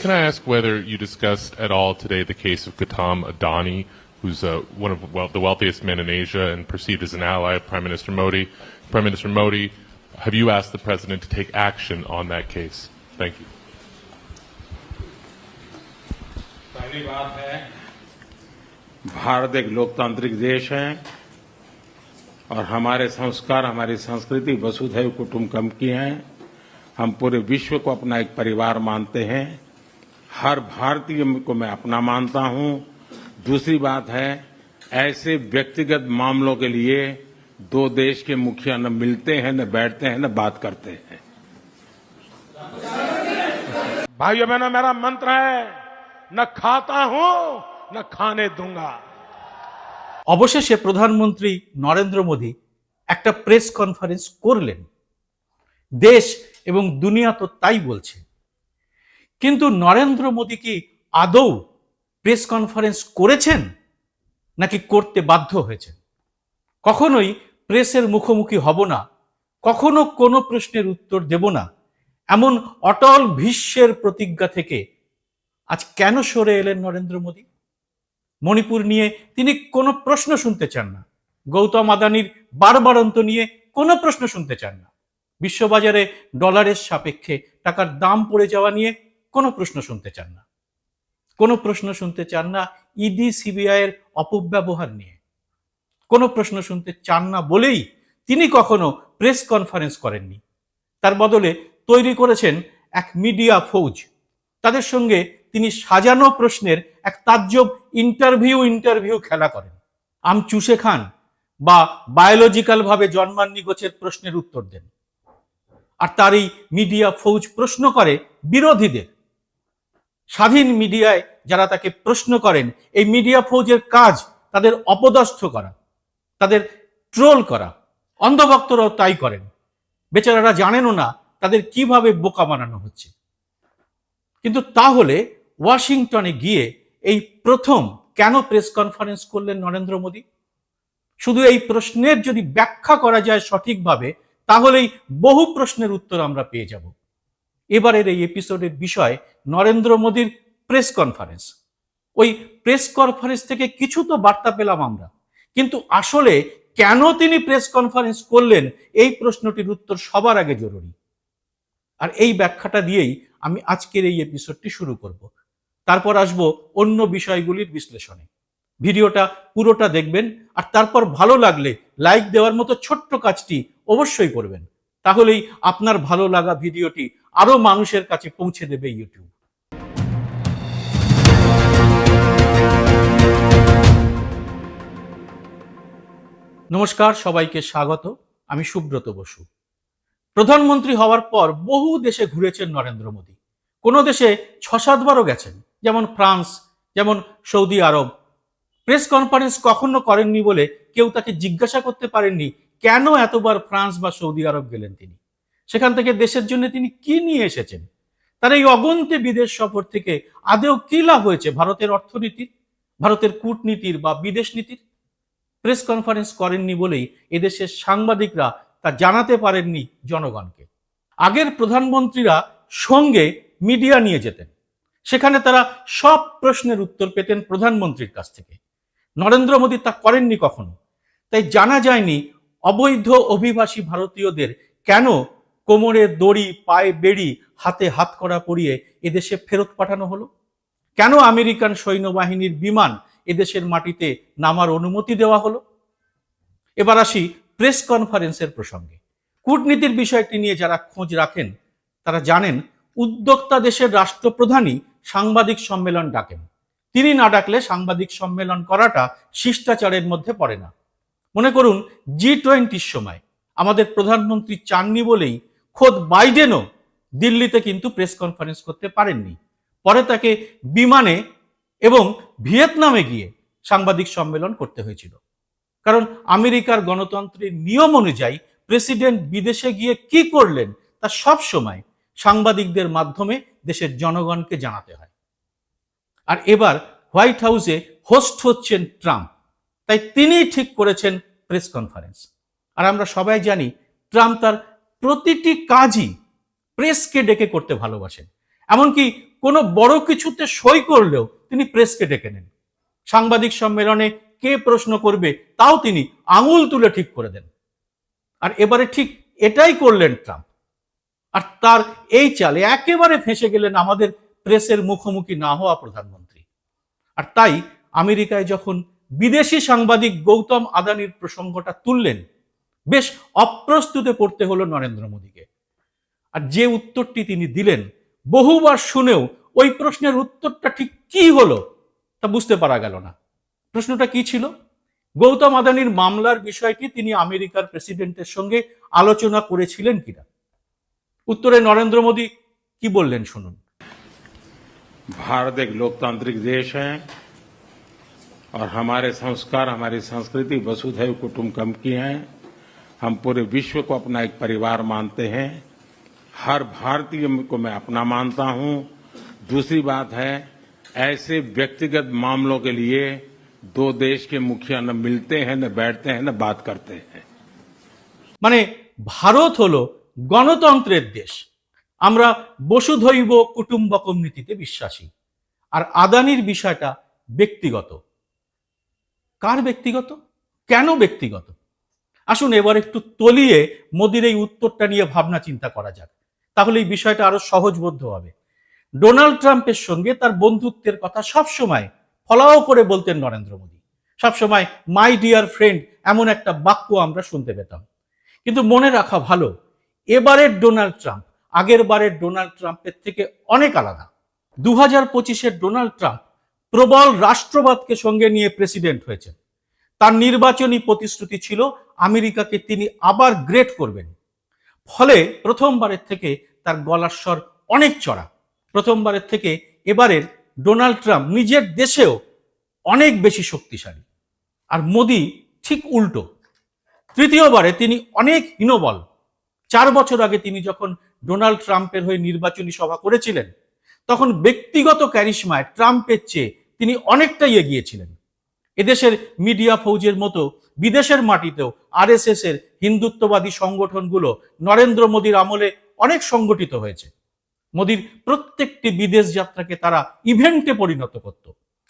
Can I ask whether you discussed at all today the case of Gautam Adani, who's uh, one of well, the wealthiest men in Asia and perceived as an ally of Prime Minister Modi? Prime Minister Modi, have you asked the president to take action on that case? Thank you. पहली बात है भारत एक लोकतांत्रिक देश है और हमारे संस्कार हमारी संस्कृति वसुधैव कुटुंबकम की है हम पूरे विश्व को अपना एक परिवार मानते हैं हर भारतीय को मैं अपना मानता हूं दूसरी बात है ऐसे व्यक्तिगत मामलों के लिए दो देश के मुखिया न मिलते हैं न बैठते हैं न बात करते हैं भाइयों बहनों मेरा मंत्र है न खाता हूं न खाने दूंगा অবশেষে প্রধানমন্ত্রী নরেন্দ্র মোদী একটা প্রেস কনফারেন্স করলেন দেশ এবং দুনিয়া তো তাই বলছে কিন্তু নরেন্দ্র মোদী কি আদৌ প্রেস কনফারেন্স করেছেন নাকি করতে বাধ্য হয়েছেন? কখনোই প্রেসের মুখোমুখি হব না, কখনো কোনো প্রশ্নের উত্তর দেব না, এমন অটল ভীষ্মের প্রতিজ্ঞা থেকে আজ কেন সরে এলেন নরেন্দ্র মোদী? মণিপুর নিয়ে তিনি কোনো প্রশ্ন শুনতে চান না, গৌতম আদানির বারবারন্ত নিয়ে কোনো প্রশ্ন শুনতে চান না, বিশ্ববাজারে ডলারের সাপেক্ষে টাকার দাম পড়ে যাওয়া নিয়ে কোনো প্রশ্ন শুনতে চান না। কোনো প্রশ্ন শুনতে চান না ইডি, সিবিআই এর অপব্যবহার নিয়ে। কোনো প্রশ্ন শুনতে চান না বলেই তিনি কখনো প্রেস কনফারেন্স করেননি। তার বদলে তৈরি করেছেন এক মিডিয়া ফৌজ। তাদের সঙ্গে তিনি সাজানো প্রশ্নের এক তাজ্জব ইন্টারভিউ ইন্টারভিউ খেলা করেন। আম চুষে খান বা বায়োলজিক্যাল ভাবে জন্মাননি গোছের প্রশ্নের উত্তর দেন। আর তার এই মিডিয়া ফৌজ প্রশ্ন করে বিরোধীদের। স্বাধীন মিডিয়ায় যারা তাকে প্রশ্ন করেন, এই মিডিয়া ফৌজের কাজ তাদের অপদস্থ করা, তাদের ট্রোল করা, অন্ধভক্তরাও তাই করেন। বেচারারা জানেনও না তাদের কীভাবে বোকা বানানো হচ্ছে। কিন্তু তাহলে ওয়াশিংটনে গিয়ে এই প্রথম কেন প্রেস কনফারেন্স করলেন নরেন্দ্র মোদী? শুধু এই প্রশ্নের যদি ব্যাখ্যা করা যায় সঠিকভাবে, তাহলেই বহু প্রশ্নের উত্তর আমরা পেয়ে যাব। এবারের এই এপিসোডের বিষয় নরেন্দ্র মোদীর প্রেস কনফারেন্স ওই প্রেস কনফারেন্স থেকে কিছু তো বার্তা পেলাম আমরা। কিন্তু আসলে কেন তিনি প্রেস কনফারেন্স করলেন, এই প্রশ্নটির উত্তর সবার আগে জরুরি। আর এই ব্যাখ্যাটা দিয়েই আমি আজকের এই এপিসোডটি শুরু করব। তারপর আসব অন্য বিষয়গুলির বিশ্লেষণে। ভিডিওটা পুরোটা দেখবেন, আর তারপর ভালো লাগলে লাইক দেওয়ার মতো ছোট্ট কাজটি অবশ্যই করবেন। তাহলেই আপনার ভালো লাগা ভিডিওটি আরও মানুষের কাছে পৌঁছে দেবে ইউটিউব নমস্কার, সবাইকে স্বাগত। আমি সুব্রত বসু। প্রধানমন্ত্রী হওয়ার পর বহু দেশে ঘুরেছেন নরেন্দ্র মোদী। কোনো দেশে ছ সাতবারও গেছেন, যেমন ফ্রান্স, যেমন সৌদি আরব। প্রেস কনফারেন্স কখনো করেননি বলে কেউ তাকে জিজ্ঞাসা করতে পারেননি কেন এতবার ফ্রান্স বা সৌদি আরব গেলেন তিনি? সেখান থেকে দেশের জন্য তিনি কি নিয়ে এসেছেন? তার এই অগন্তে বিদেশ সফর থেকে আদেও কি লাভ হয়েছে ভারতের অর্থনীতির ভারতের কূটনীতির বা বিদেশ নীতির? প্রেস কনফারেন্স করেননি বলেই এদেশের সাংবাদিকরা তা জানাতে পারেননি জনগণকে। আগের প্রধানমন্ত্রীরা সঙ্গে মিডিয়া নিয়ে যেতেন। সেখানে তারা সব প্রশ্নের উত্তর পেতেন প্রধানমন্ত্রীর কাছ থেকে। নরেন্দ্র মোদী তা করেননি কখনো। তাই জানা যায়নি অবৈধ অভিবাসী ভারতীয়দের কেন কোমরে দড়ি, পায়ে বেড়ি, হাতে হাত করা পরিয়ে এদেশে ফেরত পাঠানো হলো? কেন আমেরিকান সৈন্যবাহিনীর বিমান এদেশের মাটিতে নামার অনুমতি দেওয়া হলো? এবার আসি প্রেস কনফারেন্সের প্রসঙ্গে। কূটনীতির বিষয়টি নিয়ে যারা খোঁজ রাখেন, তারা জানেন উদ্যোক্তা দেশের রাষ্ট্রপ্রধানই সাংবাদিক সম্মেলন ডাকেন। তিনি না ডাকলে সাংবাদিক সম্মেলন করাটা শিষ্টাচারের মধ্যে পড়ে না। মনে করুন জি টোয়েন্টির সময় আমাদের প্রধানমন্ত্রী চাননি বলেই খোদ বাইডেনও দিল্লিতে কিন্তু প্রেস কনফারেন্স করতে পারেননি। পরে তাকে বিমানে এবং ভিয়েতনামে গিয়ে সাংবাদিক সম্মেলন করতে হয়েছিল। কারণ আমেরিকার গণতন্ত্রের নিয়ম অনুযায়ী প্রেসিডেন্ট বিদেশে গিয়ে কি করলেন তা সব সময় সাংবাদিকদের মাধ্যমে দেশের জনগণকে জানাতে হয়। আর এবার হোয়াইট হাউসে হোস্ট হচ্ছেন ট্রাম্প। তাই তিনিই ঠিক করেছেন প্রেস কনফারেন্স। আর আমরা সবাই জানি, ট্রাম্প তার প্রতিটি কাজই প্রেসকে ডেকে করতে ভালোবাসেন। এমনকি কোনো বড় কিছুতে সই করলেও তিনি প্রেসকে ডেকে নেন। সাংবাদিক সম্মেলনে কে প্রশ্ন করবে তাও তিনি আঙুল তুলে ঠিক করে দেন। আর এবারে ঠিক এটাই করলেন ট্রাম্প। আর তার এই চালে একেবারে ফেঁসে গেলেন আমাদের প্রেসের মুখোমুখি না হওয়া প্রধানমন্ত্রী। আর তাই আমেরিকায় যখন বিদেশি সাংবাদিক গৌতম আদানির প্রসঙ্গটা তুললেন, বেশ অপ্রস্তুতে পড়তে হলো নরেন্দ্র মোদীকে। আর যে উত্তরটি তিনি দিলেন, বহুবার শুনেও ওই প্রশ্নের উত্তরটা ঠিক কি হলো তা বুঝতে পারা গেল না। প্রশ্নটা কি ছিল? গৌতম আদানির মামলার বিষয়টি তিনি আমেরিকার প্রেসিডেন্টের সঙ্গে আলোচনা করেছিলেন কিনা? উত্তরে নরেন্দ্র মোদী কি বললেন শুনুন। ভারত এক লোকতান্ত্রিক দেশ হ্যাঁ और हमारे संस्कार हमारी संस्कृति वसुधैव कुटुंबकम की है हम पूरे विश्व को अपना एक परिवार मानते हैं हर भारतीय को मैं अपना मानता हूं दूसरी बात है ऐसे व्यक्तिगत मामलों के लिए दो देश के मुखिया न मिलते हैं न बैठते हैं न बात करते हैं মানে ভারত হলো গণতন্ত্রের দেশ আমরা বসুধৈব কুটুম্বকম নীতিতে বিশ্বাসী আর আদানির বিষয়টা ব্যক্তিগত কার ব্যক্তিগত? কেন ব্যক্তিগত? আসুন এবার একটু তলিয়ে মোদির এই উত্তরটা নিয়ে ভাবনা চিন্তা করা যাক। তাহলে এই বিষয়টা আরও সহজবোধ্য হবে। ডোনাল্ড ট্রাম্পের সঙ্গে তার বন্ধুত্বের কথা সবসময় ফলাও করে বলতেন নরেন্দ্র মোদী। সবসময়, মাই ডিয়ার ফ্রেন্ড এমন একটা বাক্য আমরা শুনতে পেতাম। কিন্তু মনে রাখা ভালো, এবারের ডোনাল্ড ট্রাম্প আগের বারের ডোনাল্ড ট্রাম্পের থেকে অনেক আলাদা। দু হাজার পঁচিশের ডোনাল্ড ট্রাম্প প্রবল রাষ্ট্রবাদকে সঙ্গে নিয়ে প্রেসিডেন্ট হয়েছেন। তার নির্বাচনী প্রতিশ্রুতি ছিল, আমেরিকাকে তিনি আবার গ্রেট করবেন। ফলে প্রথমবারের থেকে তার গলার স্বর অনেক চড়া। প্রথমবারের থেকে এবারের ডোনাল্ড ট্রাম্প নিজের দেশেও অনেক বেশি শক্তিশালী। আর মোদি ঠিক উল্টো। তৃতীয়বারে তিনি অনেক হীনবল চার বছর আগে তিনি যখন ডোনাল্ড ট্রাম্পের হয়ে নির্বাচনী সভা করেছিলেন তখন ব্যক্তিগত ক্যারিশমায় ট্রাম্পের চেয়ে তিনি অনেকটাই এগিয়েছিলেন এদেশের মিডিয়া ফৌজের মতো বিদেশের মাটিতেও আরএসএস এর হিন্দুত্ববাদী সংগঠনগুলো নরেন্দ্র মোদীর আমলে অনেক সংগঠিত হয়েছে। মোদীর প্রত্যেকটি বিদেশ যাত্রাকে তারা ইভেন্টে পরিণত করত।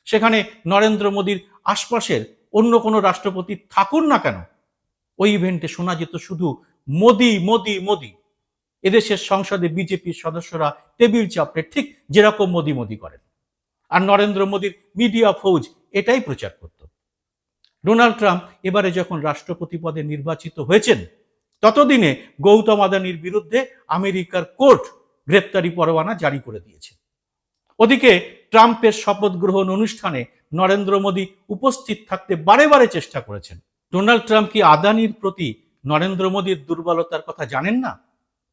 সেখানে নরেন্দ্র মোদীর আশপাশের অন্য কোনো রাষ্ট্রপতি থাকুন না কেন? ওই ইভেন্টে শোনা যেত শুধু মোদি মোদি মোদি। এদেশের সংসদে বিজেপির সদস্যরা টেবিল চাপড়ে ঠিক যেরকম মোদি মোদি করেন। আর নরেন্দ্র মোদীর মিডিয়া ফৌজ এটাই প্রচার করত। ডোনাল্ড ট্রাম্প এবারে যখন রাষ্ট্রপতি পদে নির্বাচিত হয়েছেন, ততদিনে গৌতম আদানির বিরুদ্ধে আমেরিকার কোর্ট গ্রেপ্তারি পরোয়ানা জারি করে দিয়েছে। ওদিকে ট্রাম্পের শপথ গ্রহণ অনুষ্ঠানে নরেন্দ্র মোদী উপস্থিত থাকতে বারে বারে চেষ্টা করেছেন। ডোনাল্ড ট্রাম্প কি আদানির প্রতি নরেন্দ্র মোদীর দুর্বলতার কথা জানেন না?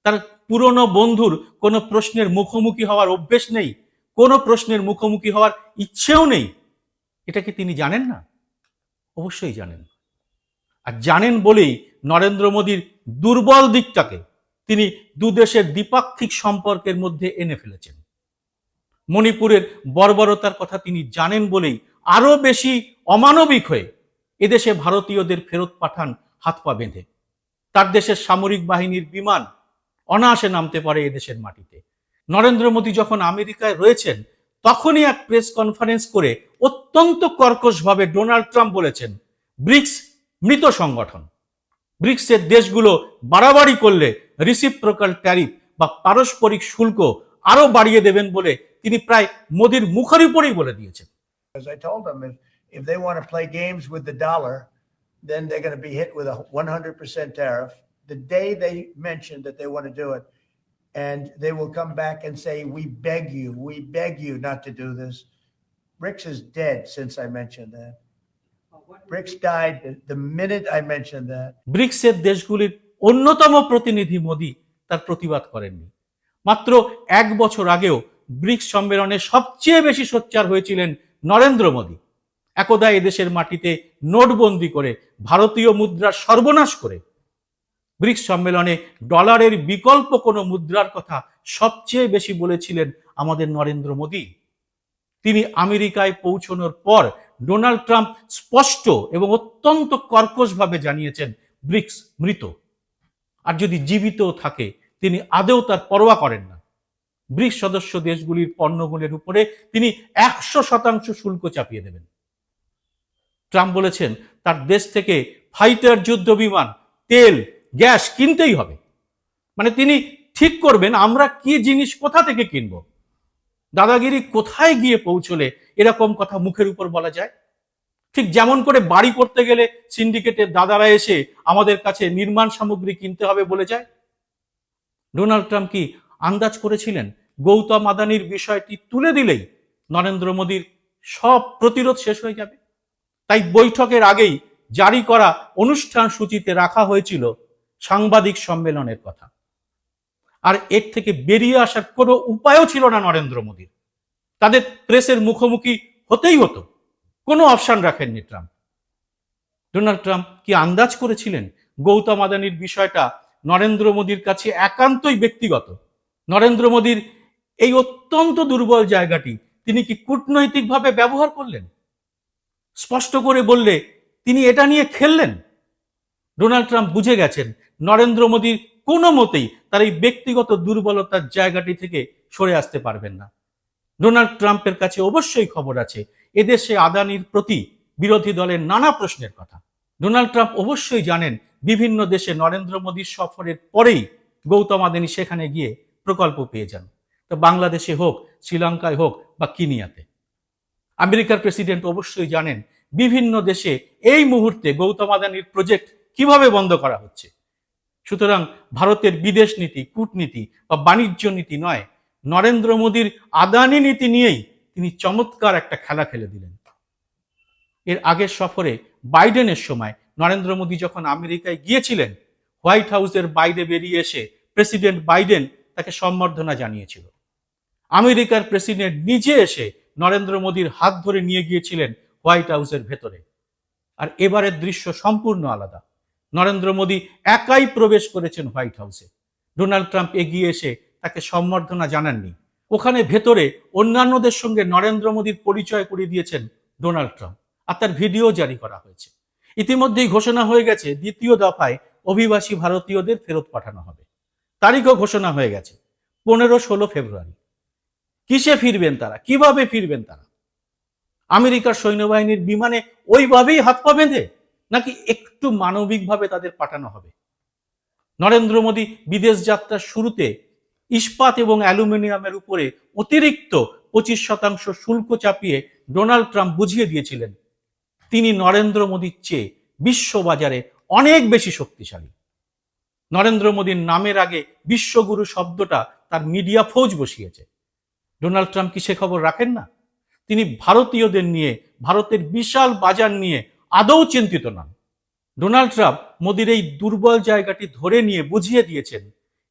তার পুরনো বন্ধুর কোনো প্রশ্নের মুখোমুখি হওয়ার অভ্যেস নেই, কোনো প্রশ্নের মুখোমুখি হওয়ার ইচ্ছেও নেই। এটা কি তিনি জানেন না? অবশ্যই জানেন। আর জানেন বলেই নরেন্দ্র মোদীর দুর্বল দিকটাকে তিনি দুদেশের দ্বিপাক্ষিক সম্পর্কের মধ্যে এনে ফেলেছেন। মণিপুরের বর্বরতার কথা তিনি জানেন বলেই আরও বেশি অমানবিক হয়ে এদেশে ভারতীয়দের ফেরত পাঠান হাত পা বেঁধে। তার দেশের সামরিক বাহিনীর বিমান অনায়াসে নামতে পারে এদেশের মাটিতে। নরেন্দ্র মোদী যখন আমেরিকায় রয়েছেন তখনই এক প্রেস কনফারেন্স করে অত্যন্ত কর্কশভাবে ডোনাল্ড ট্রাম্প বলেছেন ব্রিক্স মৃত সংগঠন। ব্রিক্সের দেশগুলো বাড়াবাড়ি করলে রিসিপ্রোকাল ট্যারিফ বা পারস্পরিক শুল্ক আরও বাড়িয়ে দেবেন বলে তিনি প্রায় মোদির মুখের উপরেই বলে দিয়েছেন। As I told them, if, if they want to play games with the dollar, then they're going to be hit with a 100% tariff. The day they mention that they want to do it. And they will come back and say, We beg you, we beg you not to do this. BRICS is dead since I mentioned that. BRICS died the- minute I mentioned that. ব্রিক্সের দেশগুলির অন্যতম প্রতিনিধি মোদি তার প্রতিবাদ করেননি মাত্র এক বছর আগেও ব্রিক্স সম্মেলনে সবচেয়ে বেশি সোচ্চার হয়েছিলেন নরেন্দ্র মোদী একদা এদেশের মাটিতে নোটবন্দি করে ভারতীয় মুদ্রার সর্বনাশ করে ব্রিক্স সম্মেলনে ডলারের বিকল্প কোনো মুদ্রার কথা সবচেয়ে বেশি বলেছিলেন আমাদের নরেন্দ্র মোদী। তিনি আমেরিকায় পৌঁছানোর পর ডোনাল্ড ট্রাম্প স্পষ্ট এবং অত্যন্ত কর্কশভাবে জানিয়েছেন, ব্রিক্স মৃত। আর যদি জীবিত থাকে, তিনি আদেও তার পরোয়া করেন না। ব্রিক্স সদস্য দেশগুলির পণ্যগুলির উপরে তিনি একশো শতাংশ শুল্ক চাপিয়ে দেবেন। ট্রাম্প বলেছেন, তার দেশ থেকে ফাইটার যুদ্ধ বিমান তেল গ্যাস কিনতেই হবে। মানে তিনি ঠিক করবেন, আমরা কি জিনিস কোথা থেকে কিনব? দাদাগিরি কোথায় গিয়ে পৌঁছলে এরকম কথা মুখের উপর বলা যায়? ঠিক যেমন করে বাড়ি করতে গেলে সিন্ডিকেটের দাদারা এসে আমাদের কাছে নির্মাণ সামগ্রী কিনতে হবে বলে যায়। ডোনাল্ড ট্রাম্প কি আন্দাজ করেছিলেন? গৌতম আদানির বিষয়টি তুলে দিলেই নরেন্দ্র মোদীর সব প্রতিরোধ শেষ হয়ে যাবে? তাই বৈঠকের আগেই জারি করা অনুষ্ঠান সূচিতে রাখা হয়েছিল সাংবাদিক সম্মেলনের কথা। আর এর থেকে বেরিয়ে আসার কোনো উপায়ও ছিল না নরেন্দ্র মোদীর। তাদের প্রেসের মুখোমুখি হতেই হতো। কোনো অপশান রাখেননি ট্রাম্প। ডোনাল্ড ট্রাম্প কি আন্দাজ করেছিলেন গৌতম আদানির বিষয়টা নরেন্দ্র মোদীর কাছে একান্তই ব্যক্তিগত? নরেন্দ্র মোদীর এই অত্যন্ত দুর্বল জায়গাটি তিনি কি কূটনৈতিকভাবে ব্যবহার করলেন? স্পষ্ট করে বললে তিনি এটা নিয়ে খেললেন? ডোনাল্ড ট্রাম্প বুঝে গেছেন, নরেন্দ্র মোদীর কোনো মতেই তার এই ব্যক্তিগত দুর্বলতার জায়গাটি থেকে সরে আসতে পারবেন না। ডোনাল্ড ট্রাম্পের কাছে অবশ্যই খবর আছে, এদেশে আদানির প্রতি বিরোধী দলের নানা প্রশ্নের কথা। ডোনাল্ড ট্রাম্প অবশ্যই জানেন, বিভিন্ন দেশে নরেন্দ্র মোদীর সফরের পরেই গৌতম আদানি সেখানে গিয়ে প্রকল্প পেয়ে যান। তো বাংলাদেশে হোক, শ্রীলঙ্কায় হোক বা কিনিয়াতে। আমেরিকার প্রেসিডেন্ট অবশ্যই জানেন, বিভিন্ন দেশে এই মুহূর্তে গৌতম আদানির প্রজেক্ট কীভাবে বন্ধ করা হচ্ছে? সুতরাং ভারতের বিদেশ নীতি, কূটনীতি বা বাণিজ্য নীতি নয়, নরেন্দ্র মোদীর আদানি নীতি নিয়েই তিনি চমৎকার একটা খেলা খেলে দিলেন। এর আগের সফরে বাইডেনের সময় নরেন্দ্র মোদী যখন আমেরিকায় গিয়েছিলেন, হোয়াইট হাউসের বাইরে বেরিয়ে এসে প্রেসিডেন্ট বাইডেন তাকে সম্বর্ধনা জানিয়েছিল। আমেরিকার প্রেসিডেন্ট নিজে এসে নরেন্দ্র মোদীর হাত ধরে নিয়ে গিয়েছিলেন হোয়াইট হাউসের ভেতরে। আর এবারের দৃশ্য সম্পূর্ণ আলাদা। নরেন্দ্র মোদী একাই প্রবেশ করেছেন হোয়াইট হাউসে। ডোনাল্ড ট্রাম্প এগিয়ে এসে তাকে সম্বর্ধনা জানাননি। ওখানে ভেতরে অন্যান্যদের সঙ্গে নরেন্দ্র মোদীর পরিচয় করিয়ে দিয়েছেন ডোনাল্ড ট্রাম্প আর তার ভিডিও জারি করা হয়েছে। ইতিমধ্যেই ঘোষণা হয়ে গেছে, দ্বিতীয় দফায় অভিবাসী ভারতীয়দের ফেরত পাঠানো হবে। তারিখও ঘোষণা হয়ে গেছে, পনেরো ষোলো ফেব্রুয়ারি। কিসে ফিরবেন তারা? কীভাবে ফিরবেন তারা? আমেরিকার সৈন্যবাহিনীর বিমানে ওইভাবেই হাত পা বেঁধে নাকি একটু মানবিকভাবে তাদের পাঠানো হবে? নরেন্দ্র মোদী বিদেশ যাত্রার শুরুতে ইস্পাত এবং অ্যালুমিনিয়ামের উপরে অতিরিক্ত পঁচিশ শতাংশ শুল্ক চাপিয়ে ডোনাল্ড ট্রাম্প বুঝিয়ে দিয়েছিলেন, তিনি নরেন্দ্র মোদীর চেয়ে বিশ্ববাজারে অনেক বেশি শক্তিশালী। নরেন্দ্র মোদীর নামের আগে বিশ্বগুরু শব্দটা তার মিডিয়া ফৌজ বসিয়েছে। ডোনাল্ড ট্রাম্প কি সে খবর রাখেন না? তিনি ভারতীয়দের নিয়ে, ভারতের বিশাল বাজার নিয়ে আদৌ চিন্তিত নন ডোনাল্ড ট্রাম্প মোদির এই দুর্বল জায়গাটি ধরে নিয়ে বুঝিয়ে দিয়েছেন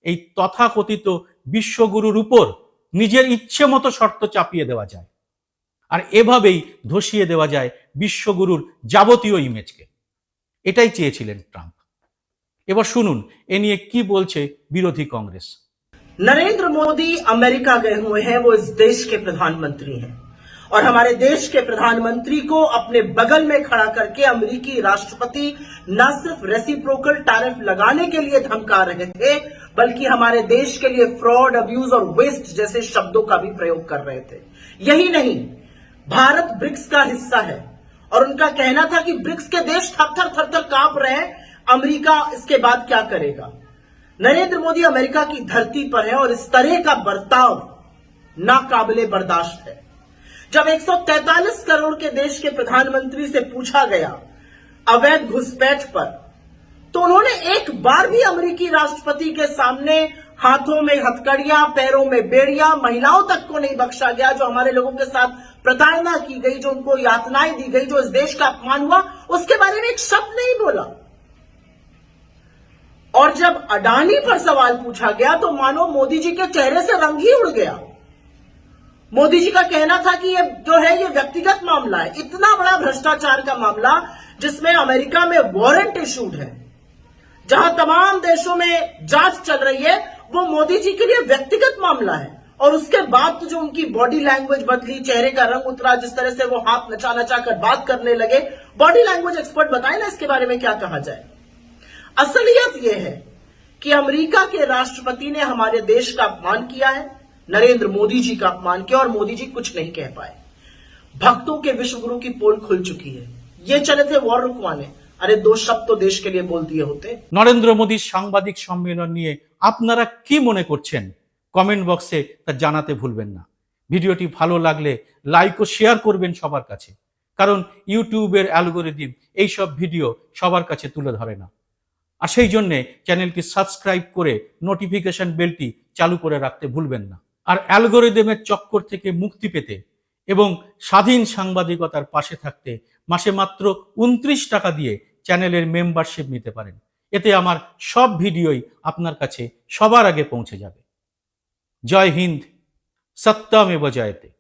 এই তথাকথিত বিশ্বগুরুর উপর নিজের ইচ্ছে মতো শর্ত চাপিয়ে দেওয়া যায় আর এভাবেই ধসিয়ে দেওয়া যায় বিশ্বগুরুর যাবতীয় ইমেজকে এটাই চেয়েছিলেন ট্রাম্প এবার শুনুন এ নিয়ে কি বলছে বিরোধী কংগ্রেস नरेंद्र मोदी अमेरिका गए हुए हैं वो इस देश के प्रधानमंत्री हैं और हमारे देश के प्रधानमंत्री को अपने बगल में खड़ा करके अमेरिकी राष्ट्रपति न सिर्फ़ रेसिप्रोकल टैरिफ लगाने के लिए धमका रहे थे, बल्कि हमारे देश के लिए फ्रॉड अब्यूज और वेस्ट जैसे शब्दों का भी प्रयोग कर रहे थे। यही नहीं, भारत ब्रिक्स का हिस्सा है। और उनका कहना था कि ब्रिक्स के देश थर थर थर थर काँप रहे हैं, अमेरिका इसके बाद क्या करेगा? नरेंद्र मोदी अमेरिका की धरती पर है और इस तरह का बर्ताव नाकाबिले बर्दाश्त है। जब 143 करोड़ के देश के प्रधानमंत्री से पूछा गया अवैध घुसपैठ पर तो उन्होंने एक बार भी अमेरिकी राष्ट्रपति के सामने हाथों में हथकड़ियाँ, पैरों में बेड़ियाँ महिलाओं तक को नहीं बख्शा गया, जो हमारे लोगों के साथ प्रताड़ना की गई, जो उनको यातनाएँ दी गई, जो इस देश का अपमान हुआ, उसके बारे में एक शब्द नहीं बोला। और जब अडानी पर सवाल पूछा गया तो मानो मोदी जी के चेहरे से रंग ही उड़ गया। मोदी जी का कहना था कि ये जो है, ये व्यक्तिगत मामला है। इतना बड़ा भ्रष्टाचार का मामला जिसमें अमेरिका में वारंट इशूड है, जहाँ तमाम देशों में जाँच चल रही है, वो मोदी जी के लिए व्यक्तिगत मामला है। और उसके बाद तो जो उनकी बॉडी लैंग्वेज बदली, चेहरे का रंग उतरा, जिस तरह से वो हाथ नचा नचा कर बात करने लगे बॉडी लैंग्वेज एक्सपर्ट बताए ना इसके बारे में क्या कहा जाए। असलियत यह है कि अमेरिका के राष्ट्रपति ने हमारे देश का अपमान किया है। नरेंद्र मोदी जी का अपमान किया और मोदी जी कुछ नहीं कह पाए भक्तों के विश्व गुरु की पोल खुल चुकी है ये चले थे वॉर रुकवाने अरे दो शब्द तो देश के लिए बोल दिए होते নরেন্দ্র মোদীর সাংবাদিক সম্মেলন নিয়ে আপনারা কি মনে করছেন কমেন্ট বক্সে তা জানাতে ভুলবেন না ভিডিওটি ভালো লাগলে লাইক ও শেয়ার করবেন সবার কাছে কারণ ইউটিউবের অ্যালগোরিদিম এইসব ভিডিও সবার কাছে তুলে ধরে না আর সেই জন্যে চ্যানেলটি সাবস্ক্রাইব করে নোটিফিকেশন বেলটি চালু করে রাখতে ভুলবেন না আর অ্যালগোরিদমের চক্কর থেকে মুক্তি পেতে এবং স্বাধীন সাংবাদিকতার পাশে থাকতে মাসে মাত্র উনত্রিশ টাকা দিয়ে চ্যানেলের মেম্বারশিপ নিতে পারেন। এতে আমার সব ভিডিওই আপনার কাছে সবার আগে পৌঁছে যাবে। জয় হিন্দ। সত্যমেব জয়তে